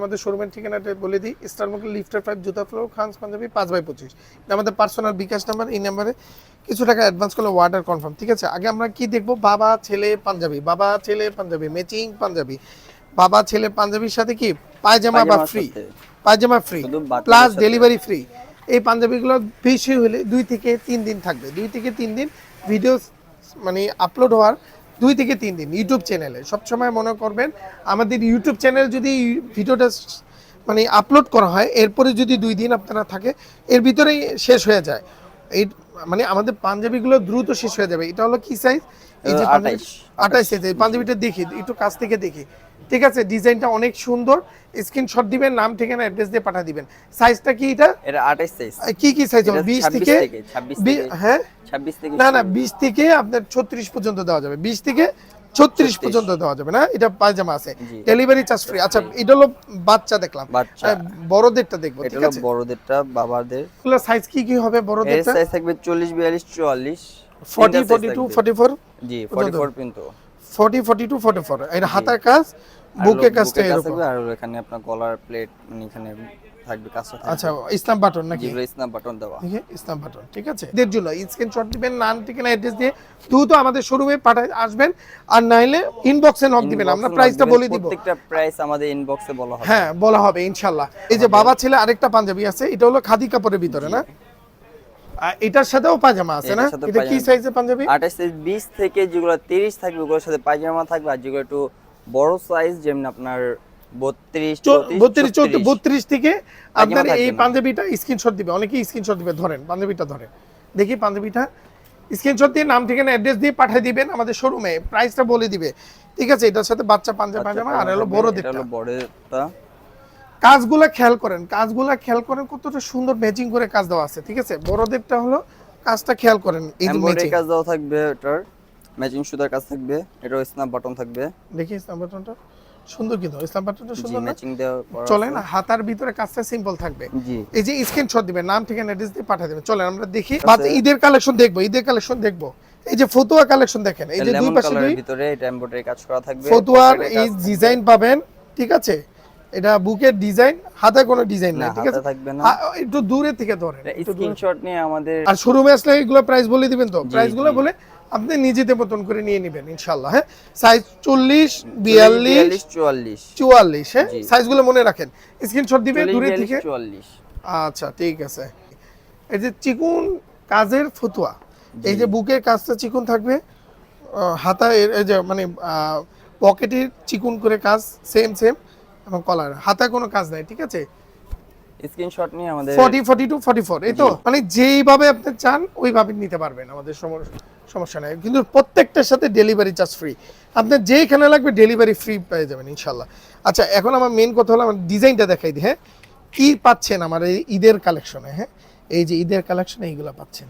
আমাদের শোরুমের ঠিকানাটা বলে দিই। স্টার মার্কেট লিফটার ফাইভ জুতা ফ্লোর খানস পাঞ্জাবি পাঁচ বাই পঁচিশ। আমাদের পার্সোনাল বিকাশ নাম্বার এই নাম্বারে কিছু টাকা অ্যাডভান্স করলে ওয়ার্ডার কনফার্ম ঠিক আছে? আগে আমরা কি দেখব? বাবা ছেলে পাঞ্জাবি বাবা ছেলে পাঞ্জাবি ম্যাচিং পাঞ্জাবি বাবা ছেলে পাঞ্জাবির সাথে কি? পায়জামা বা free pajama free plus delivery free এই পাঞ্জাবিগুলো বেশি হলে দুই থেকে তিন দিন থাকবে। দুই থেকে তিন দিন ভিডিও মানে আপলোড হওয়ার দুই থেকে তিন দিন ইউটিউব চ্যানেলে। সবসময় মনে করবেন, আমাদের ইউটিউব চ্যানেল যদি ভিডিওটা মানে আপলোড করা হয়, এরপরে যদি দুই দিন আপনারা থাকে, এর ভিতরেই শেষ হয়ে যায়। এই মানে আমাদের পাঞ্জাবিগুলো দ্রুত শেষ হয়ে যাবে। এটা হলো কি সাইজ এই যে এটা পাঞ্জাবি 28 আঠাশ সাইজ এই পাঞ্জাবিটা দেখি একটু কাছ থেকে দেখি। ঠিক আছে ডিজাইনটা অনেক সুন্দর। স্ক্রিনশট দিবেন নাম ঠিকানা অ্যাড্রেস দিয়ে পাঠিয়ে দিবেন। সাইজটা কি এটা? এটা 28 সাইজ কি কি সাইজ হবে এটা বিশ থেকে থেকে, 26 থেকে। হ্যাঁ? 26 থেকে না না শুরু। বিশ থেকে আপনার ছত্রিশ পর্যন্ত দেওয়া যাবে। বিশ থেকে ছত্রিশ 36 পর্যন্ত দেওয়া যাবে না? এটা পায়জামা আছে। ডেলিভারি চার্জ ফ্রি আচ্ছা এটা হলো বাচ্চা দেখলাম। বড়দেরটা দেখব এটা ঠিক হলো আছে? বড়দেরটা বাবাদের। এগুলো সাইজ কি কি হবে এর বড়দেরটা সাইজ থাকবে 40 42 44 ফর্টি তিনটা size ফর্টি টু থাকবে। ফর্টি ফোর জি 44 কিন্তু। Forty forty two forty four হাতার কাজ বুকে কাজটা এরকম। আর এখানে আপনার গলার প্লেট মানে এখানে থাকবে কাজটা আচ্ছা ইসলাম বাটন নাকি? যেগুলো স্ন্যাপ বাটন দেওয়া। ইসলাম বাটন ঠিক আছে? এদের জন্য স্ক্রিনশট দিবেন নাম ঠিকানা অ্যাড্রেস দিয়ে দ্রুত আমাদের শোরুমে পাঠাই আসবেন আর নাইলে ইনবক্সে নক দিবেন আমরা প্রাইসটা বলে দিব। প্রত্যেকটা প্রাইস আমাদের ইনবক্সে বলা হবে। হ্যাঁ বলা হবে ইনশাল্লাহ। এই যে বাবা ছেলে আরেকটা পাঞ্জাবি আছে এটা হলো খাদি কাপড়ের ভিতরে না? আর এটার সাথেও পাজামা আছে না? এটা কি। সাইজের পাঞ্জাবি? 28 সাইজ 20 থেকে যেগুলো 30 থাকবে ওগুলোর সাথে পায়জামা থাকবে আর যেগুলো একটু বড় সাইজ যেমন আপনার 32 বত্রিশ বত্রিশ থেকে আপনার এই পাঞ্জাবিটা স্ক্রিনশট দিবে অনেকেই স্ক্রিনশট দিবে ধরেন পাঞ্জাবিটা ধরেন। দেখি পাঞ্জাবিটা। স্ক্রিনশট দিয়ে নাম ঠিকানা অ্যাড্রেস দিয়ে পাঠিয়ে দিবেন আমাদের শোরুমে প্রাইসটা বলে দিবে। ঠিক আছে এটার সাথে বাচ্চা পাঞ্জাবি আর হলো এটা কাজগুলা খেয়াল করেন কাজগুলা খেয়াল করেন কতটা সুন্দর ম্যাচিং করে কাজ দেওয়া আছে ঠিক আছে? বড়দেরটা হলো কাজটা খেয়াল করেন এই যে কাজ দেওয়া থাকবে এটার ম্যাচিং সুতার কাজ থাকবে এটাও স্ন্যাপ বাটন থাকবে। দেখি ইসলাম বাটনটা সুন্দর কিন্তু ইসলাম সুন্দর না? ম্যাচিং দেওয়া চলেন হাতার ভিতরে কাজটা সিম্পল থাকবে। এই যে স্ক্রিনশট দিবেন নাম ঠিকানা অ্যাড্রেস দিয়ে পাঠিয়ে দেবেন। চলেন আমরা দেখি। বাদ ঈদের কালেকশন দেখব ঈদের কালেকশন দেখব। এই যে ফতুয়া কালেকশন দেখেন এই যে দুই পাশে দুই ভিতরে এটা এমব্রয়ডারি কাজ করা থাকবে। ফতুয়ার এই ডিজাইন পাবেন ঠিক আছে? এটা বুকের ডিজাইন হাতে কোনো ডিজাইন না ঠিক আছে? থাকবে না। একটু দূরে থেকে ধরেন। স্ক্রিনশট নিয়ে আমাদের আর শোরুমে আসলে এগুলো প্রাইস বলে দিবেন তো? জি, প্রাইসগুলো বলে আপনি নিজেদের মতন করে নিয়ে নেবেন ইনশাল্লাহ হ্যাঁ? সাইজ চল্লিশ বিয়াল্লিশ 44 চুয়াল্লিশ। হ্যাঁ? জি। সাইজগুলো মনে রাখেন। স্ক্রিনশট দিবেন 40 দূরে থেকে 44 আচ্ছা ঠিক আছে। এই যে চিকুন কাজের ফতুয়া এই যে বুকের কাজটা চিকুন থাকবে হাতা এই যে মানে পকেটের চিকুন করে কাজ সেম সেম এবং কলার হাতা কোনো কাজ নাই ঠিক আছে? স্ক্রিনশট নিয়ে আমাদের forty forty two forty four এই তো? মানে যেইভাবে আপনি চান ওইভাবে নিতে পারবেন আমাদের সমস্যা সমস্যা নেই। কিন্তু প্রত্যেকটার সাথে ডেলিভারি চার্জ ফ্রি আপনার যেখানে লাগবে ডেলিভারি ফ্রি পেয়ে যাবেন ইনশাল্লাহ আচ্ছা এখন আমার মেন কথা হলো আমার ডিজাইনটা দেখাই দিই হ্যাঁ? কী পাচ্ছেন আমার এই ঈদের কালেকশনে হ্যাঁ? এই যে ঈদের কালেকশনে এইগুলো পাচ্ছেন।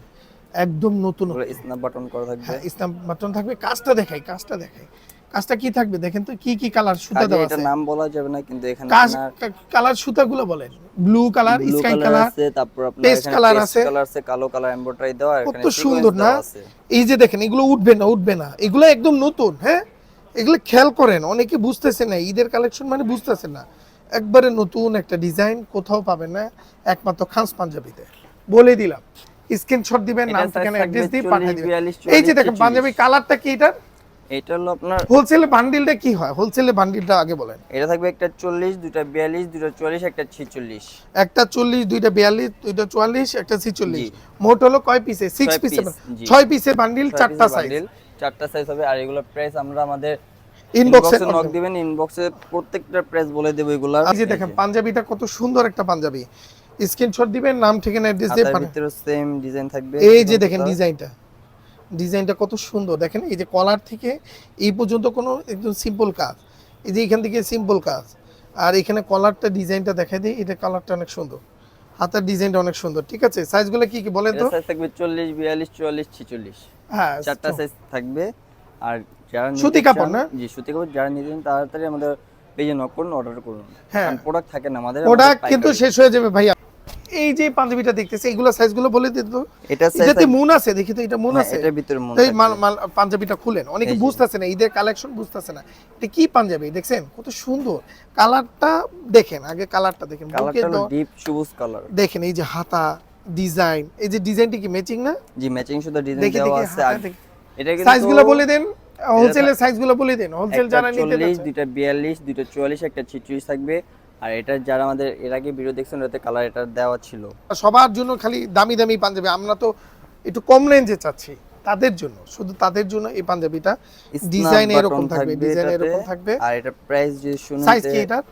একদম নতুন স্ন্যাপ বাটন করা থাকবে। হ্যাঁ ইসলাম বাটন থাকবে। কাজটা দেখাই কাজটা দেখাই। কাজটা কি থাকবে দেখেন তো কি কি কালার সুতা দেওয়া এটা আছে? নাম বলা যাবে না কিন্তু এখানে কাজ কালার সুতাগুলো বলেন ব্লু কালার স্কাই কালার আছে তারপর আপনার পেস্ট কালার আছে। কালার আছে কালো কালার এমব্রয়ডারি দেওয়া আর কত সুন্দর না? এই যে দেখেন এগুলো উঠবে না উঠবে না। এগুলো একদম নতুন হ্যাঁ? এগুলো খেয়াল করেন অনেকে বুঝতেছে না ঈদের কালেকশন মানে বুঝতেছে না। একবারে নতুন একটা ডিজাইন কোথাও পাবেন না একমাত্র খাস পাঞ্জাবিতে। বলে দিলাম স্ক্রিনশট দিবেন নাম ঠিকানা অ্যাড্রেস দিয়ে পাঠিয়ে দিবেন। এই যে দেখেন পাঞ্জাবি কালারটা কি এটা এটা হলো আপনার হোলসেলে বান্ডিলটা কি হয়? হোলসেলে বান্ডিলটা আগে বলেন। এটা থাকবে একটা চল্লিশ দুটা বিয়াল্লিশ দুটা চল্লিশ একটা ছিচল্লিশ। একটা চল্লিশ দুইটা বিয়াল্লিশ দুইটা চুয়াল্লিশ একটা ছিচল্লিশ। জি। মোট হলো কয় পিসে সিক্স ছয় পিসে piece, জি। পিসের বান্ডিল চারটা সাইজ চারটা সাইজ হবে। আর এগুলো প্রাইস আমরা আমাদের ইনবক্সে নক দিবেন ইনবক্সে প্রত্যেকটা প্রাইস বলে দেবো এগুলা। এই যে দেখেন পাঞ্জাবিটা কত সুন্দর একটা পাঞ্জাবি। স্ক্রিনশট দিবেন নাম ঠিকানা অ্যাড্রেস দিয়ে পাঠান। ভিতরে সেম ডিজাইন থাকবে। এই যে দেখেন ডিজাইনটা ডিজাইনটা কত সুন্দর। দেখেন এই যে কলার থেকে এই পর্যন্ত কোনো একদম সিম্পল কাজ। এই যে এখান থেকে সিম্পল কাজ। আর এখানে কলারটা ডিজাইনটা দেখাই দিই এটা কালারটা অনেক সুন্দর। হাতার ডিজাইনটা অনেক সুন্দর ঠিক আছে? সাইজগুলো কি কি বলেন তো? সাইজ থাকবে চল্লিশ বিয়াল্লিশ চুয়াল্লিশ ছিচল্লিশ। হ্যাঁ চারটা সাইজ থাকবে। আর যারা সুতি কাপড় না? জি সুতি কাপড় যারা নিতে তাড়াতাড়ি আমাদের পেজে নক করুন অর্ডার করুন। হ্যাঁ। প্রোডাক্ট থাকে না আমাদের প্রোডাক্ট কিন্তু শেষ হয়ে যাবে ভাইয়া। এই যে পাঞ্জাবিটা দেখতেছি এগুলো সাইজগুলো বলে দিত এটা এটাতে মুন আছে দেখি তো এটা মুন হ্যাঁ, আছে। এটার ভিতরে মন তাই মাল মাল পাঞ্জাবিটা খুলেন। অনেকে এই বুঝতেছে না ঈদের কালেকশন বুঝতেছে না। এটা কি পাঞ্জাবি দেখছেন? কত সুন্দর। কালারটা দেখেন আগে কালারটা দেখেন। কালারটা ডিপ সবুজ কালার দেখেন এই যে হাতা ডিজাইন এই যে ডিজাইনটা কি ম্যাচিং না? জি ম্যাচিং শুধু ডিজাইন দেওয়া আছে। এটা কিন্তু সাইজগুলো বলে দেন হোলসেলের সাইজগুলো বলে দেন। হোলসেল যারা নিতে 40 চাচ্ছে। দুইটা 42 দুইটা 44 একটা 46 থাকবে। আর এটা যারা আমাদের এর আগে ভিডিও দেখছেন ওটাতে কালার এটা দেওয়া ছিল। সবার জন্য খালি দামি দামি পাঞ্জাবি। আমরা তো একটু কম রেঞ্জে চাচ্ছি তাদের জন্য। শুধু তাদের জন্য এই পাঞ্জাবিটা ডিজাইন এরকম থাকবে ডিজাইন এরকম থাকবে। আর এটা প্রাইস যে শুনুন Size কি এটার?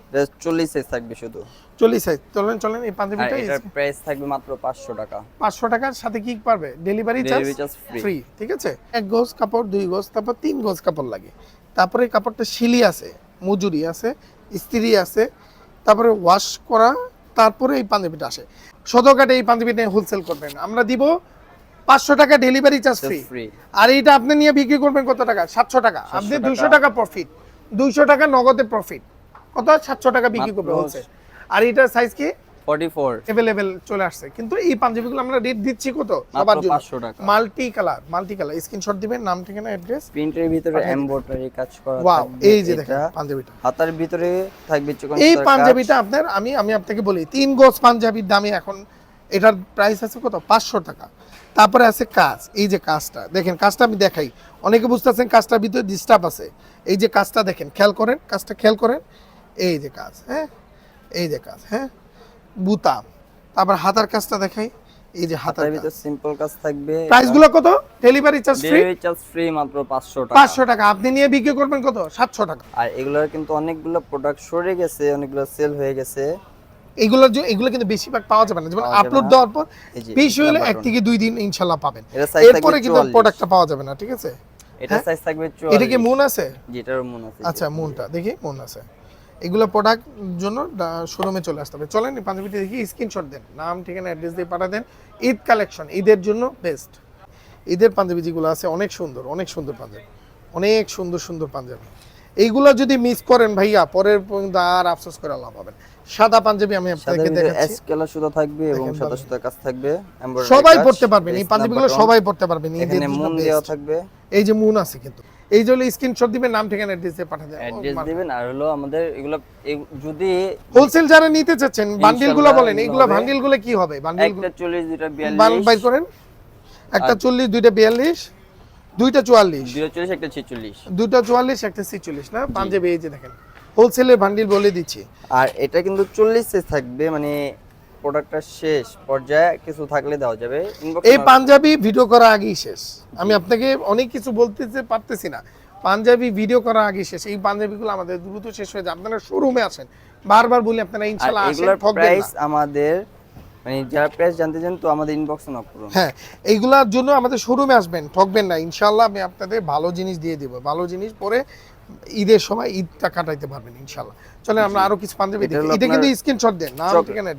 40 সাইজ থাকবে শুধু। চল্লিশ সাইজ চলেন চলেন এই পাঞ্জাবিটা এটার প্রাইস থাকবে মাত্র 500 টাকা। পাঁচশো টাকার সাথে কি পারবে? ডেলিভারি চার্জ ফ্রি ঠিক আছে? এক গজ কাপড় দুই গজ তারপর তিন গজ কাপড় লাগে। তারপরে কাপড়টা শিলি আছে মজুরি আছে ইস্ত্রি আছে তারপরে ওয়াশ করা তারপরে এই পাঞ্জাবিটা আসে। শতকাটে এই পাঞ্জাবিটা হোলসেল করবেন। আমরা দিব পাঁচশো টাকা ডেলিভারি চার্জ ফ্রি আর এইটা আপনি নিয়ে বিক্রি করবেন কত টাকা? সাতশো টাকা। আপনি দুশো দুইশো টাকা প্রফিট দুইশো টাকা নগদে প্রফিট কত? সাতশো টাকা বিক্রি করবে হোলসেল আর এটার সাইজ কি? 44 অ্যাভেলেবেল চলে আসছে। কিন্তু এই পাঞ্জাবিগুলো আমরা রেট দিচ্ছি কত? সবার জন্য। 500 টাকা। Multi colour multi colour screenshot দিবেন নাম ঠিকানা অ্যাড্রেস প্রিন্টের ভিতরে এমব্রয়ডারি কাজ করা ওয়াও এই যে দেখেন পাঞ্জাবিটা। হাতার ভিতরে থাকবে চিকন এই পাঞ্জাবিটা আপনার আমি আমি আপনাকে বলি তিন গজ পাঞ্জাবির দামে এখন এটার প্রাইস আছে কত? পাঁচশো টাকা। তারপরে আছে কাজ এই যে কাজটা। দেখেন কাজটা আমি দেখাই। অনেকে বুঝতেছেন কাজটার ভিতরে ডিস্টার্ব আছে। এই যে কাজটা দেখেন খেয়াল করেন কাজটা খেয়াল করেন। এই যে কাজ হ্যাঁ? এই যে কাজ হ্যাঁ? বুতাম তারপর হাতার কাজটা দেখাই। এই যে হাতার ভিতরে সিম্পল কাজ থাকবে। প্রাইসগুলো কত? Delivery charge free delivery charge free মাত্র 500 টাকা। পাঁচশো টাকা। আপনি নিয়ে বিক্রি করবেন কত? সাতশো টাকা। আর এগুলোর কিন্তু অনেকগুলো প্রোডাক্ট সরে গেছে অনেকগুলো সেল হয়ে গেছে। এগুলোর যে এগুলো কিন্তু বেশিরভাগ পাওয়া যাবে না। যেমন আপলোড দেওয়ার পর বেশি হলে এক থেকে দুই দিন ইনশাল্লাহ পাবেন। এরপরে কিন্তু প্রোডাক্টটা পাওয়া যাবে না ঠিক আছে? এটা হ্যাঁ? সাইজ থাকবে 44 এটা কি মুন আছে? যেটার মন আছে আচ্ছা মুনটা দেখি মুন আছে। এগুলো প্রোডাক্ট জন্য শোরুমে চলে আসতে হবে। চলেন পাঞ্জাবিটা দেখি স্ক্রিনশট দেন। নাম ঠিকানা অ্যাড্রেস দিয়ে পাঠা দেন। ঈদ কালেকশন ঈদের জন্য বেস্ট ঈদের পাঞ্জাবি যেগুলো আছে অনেক সুন্দর অনেক সুন্দর পাঞ্জাবি। অনেক সুন্দর সুন্দর পাঞ্জাবি। এইগুলো যদি মিস করেন ভাইয়া পরের পর্যন্ত আর আফসোস করে লাভ হবেন সাদা পাঞ্জাবি আমি আপনাকে দেখাচ্ছি। এস কালার সুতা থাকবে এবং সাদা। সুতা কাজ থাকবে। সবাই পড়তে পারবেন এই পাঞ্জাবিগুলো সবাই পড়তে পারবেন এখানে মুন দেওয়া থাকবে। এই যে মুন আছে কিন্তু। এই যে স্ক্রিনশট দিবেন নাম ঠিকানা অ্যাড্রেস দিয়ে দেন অ্যাড্রেস দিবেন আর হলো আমাদের এগুলো যদি হোলসেল যারা নিতে চাচ্ছেন বান্ডিলগুলো বলেন এগুলো এইগুলো। বান্ডিলগুলো কি হবে? বান্ডিল একটা চল্লিশ দুইটা বান বাই বিয়াল্লিশ করেন। একটা চল্লিশ দুইটা বিয়াল্লিশ দুইটা চুয়াল্লিশ। দুইটা চল্লিশ একটা ছেচল্লিশ। দুইটা চুয়াল্লিশ একটা ছিচল্লিশ না? পাঞ্জাবি এই যে দেখেন। হোলসেলের বান্ডিল বলে দিচ্ছি। আর এটা কিন্তু চল্লিশ সাইজ থাকবে মানে প্রোডাক্টটা শেষ পর্যায়ে কিছু থাকলে দেওয়া যাবে। এই পাঞ্জাবি ভিডিও করা আগেই শেষ। আমি আপনাকে অনেক কিছু বলতে পারতেছি না। পাঞ্জাবি ভিডিও করা আগে শেষ। এই পাঞ্জাবিগুলো আমাদের দ্রুত শেষ হয়ে যায়। আপনারা শোরুমে আসেন। বারবার বলি আপনারা আর ইনশাল্লাহ আসেন প্রাইস আমাদের মানে যারা প্রাইস জানতে চান তো আমাদের ইনবক্সে নক করুন। হ্যাঁ এইগুলার জন্য আমাদের শোরুমে আসবেন ঠকবেন না। ইনশাল্লাহ আমি আপনাদের ভালো জিনিস দিয়ে দিব। ভালো জিনিস পরে ঈদের সময় ঈদটা কাটাইতে পারবেন ইনশাল্লাহ। চলেন আমরা আরও কিছু পাঞ্জাবি দেখি। এটা কিন্তু স্ক্রিনশট দেন না ঠিকানা।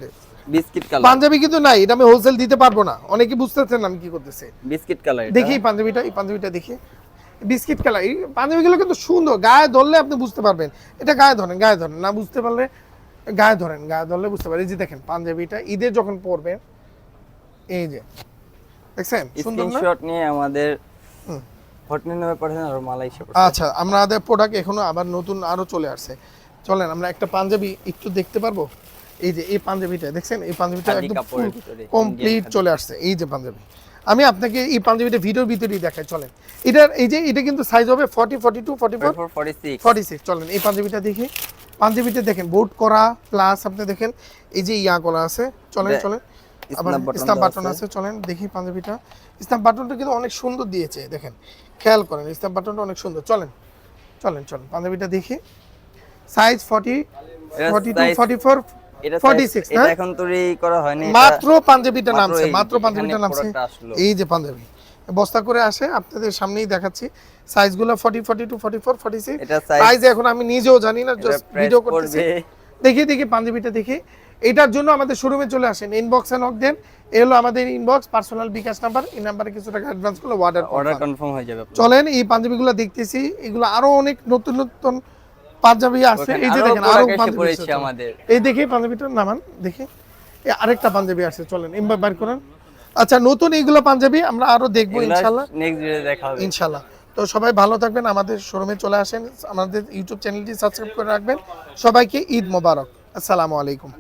Biscuit colour. পাঞ্জাবি কিন্তু নাই এটা আমি হোলসেল দিতে পারব না। অনেকে বুঝতেছেন আমি কি করতেছি। বিস্কিট কালার দেখি পাঞ্জাবিটা এই পাঞ্জাবিটা দেখি। বিস্কিট কালার এই পাঞ্জাবিগুলো কিন্তু সুন্দর গায়ে ধরলে আপনি বুঝতে পারবেন। এটা গায়ে ধরেন গায়ে ধরেন না বুঝতে পারলে গায়ে ধরেন গায়ে ধরলে বুঝতে এই যে দেখেন পাঞ্জাবিটা ঈদে যখন পরবেন এই যে দেখছেন? সুন্দর না? স্ক্রিনশট নিয়ে আমাদের। পাঠান আর আচ্ছা আমাদের প্রোডাক্ট এখনও আবার নতুন আরও চলে আসছে। চলেন আমরা একটা পাঞ্জাবি একটু দেখতে পারব? এই যে এই পাঞ্জাবিটা দেখছেন? এই পাঞ্জাবিটা একদম কমপ্লিট চলে আসছে। এই যে পাঞ্জাবি। আমি আপনাকে এই পাঞ্জাবিটা ভিডিওর ভিতরেই দেখাই চলেন। এটার এই যে এটা কিন্তু সাইজ হবে forty forty two forty four forty six চলেন। এই পাঞ্জাবিটা দেখি। পাঞ্জাবিটা দেখেন বোর্ড করা প্লাস আপনি দেখেন এই যে ইয়া করা আছে। চলেন চলেন। আবার দেওয়া বাটন আছে। চলেন দেখি পাঞ্জাবিটা। স্নাপ বাটনটা কিন্তু অনেক সুন্দর দিয়েছে দেখেন। খেয়াল করেন স্নাপ বাটনটা অনেক সুন্দর। চলেন চলেন চলেন পাঞ্জাবিটা দেখি। Size forty forty two forty four এটা ফর্টি size- এখন তৈরি করা হয়নি মাত্র পাঞ্জাবিটা নামছে এই মাত্র পাঞ্জাবিটা নামছে। এই যে পাঞ্জাবি। বস্তা করে আসে আপনাদের সামনেই দেখাচ্ছি। সাইজগুলো forty forty two forty four forty six এটা size- প্রাইস এখন আমি নিজেও জানি না জাস্ট ভিডিও করতেছি। দেখি দেখি পাঞ্জাবিটা দেখি। এটার জন্য আমাদের শোরুমে চলে আসেন। ইনবক্সে নক দেন। এ হলো আমাদের ইনবক্স পার্সোনাল বিকাশ নাম্বার এই নাম্বারে কিছু টাকা অ্যাডভান্স করলে অর্ডার অর্ডার কনফার্ম হয়ে যাবে চলেন এই পাঞ্জাবিগুলো দেখতেছি। এগুলো আরও অনেক নতুন নতুন পাঞ্জাবি আছে এই যে দেখেন আরও পাঞ্জাবি। আমাদের। এই দেখি পাঞ্জাবিটা নামান দেখি। আরেকটা পাঞ্জাবি আছে চলেন এমবার বার করেন। আচ্ছা নতুন এইগুলো পাঞ্জাবি আমরা আরও দেখব ইনশাআল্লাহ নেক্সট ভিডিও দেখা হবে। ইনশাআল্লাহ তো সবাই ভালো থাকবেন আমাদের শোরুমে চলে আসেন আমাদের ইউটিউব চ্যানেলটি সাবস্ক্রাইব করে রাখবেন। সবাইকে ঈদ মোবারক। আসসালামু আলাইকুম।